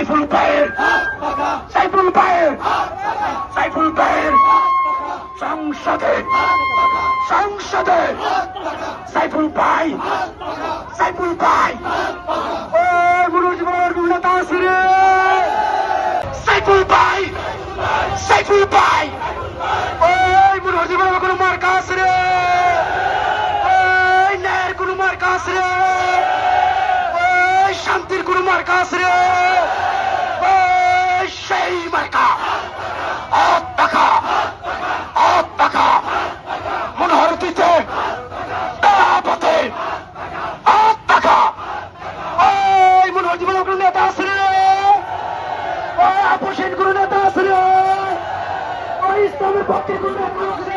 সাইফুল পায়ের। সাইফুল পায়ের। সাইফুল পায়ের। সংসদে। সংসদে। সাইফুল পাই। সাইফুল পাই। ও মুরুজবর নেতা শ্রী সাইফুল পাই। সাইফুল পাই। ও মুরুজবর কোনো মার্কা শ্রী ন্যায়ের কোনো মার্কা শ্রী শান্তির কোনো মার্কা শ্রী মনোহর কোনো নেতা ওই আপোষের আছে ইসলামের পক্ষে কোনো নেতা আছে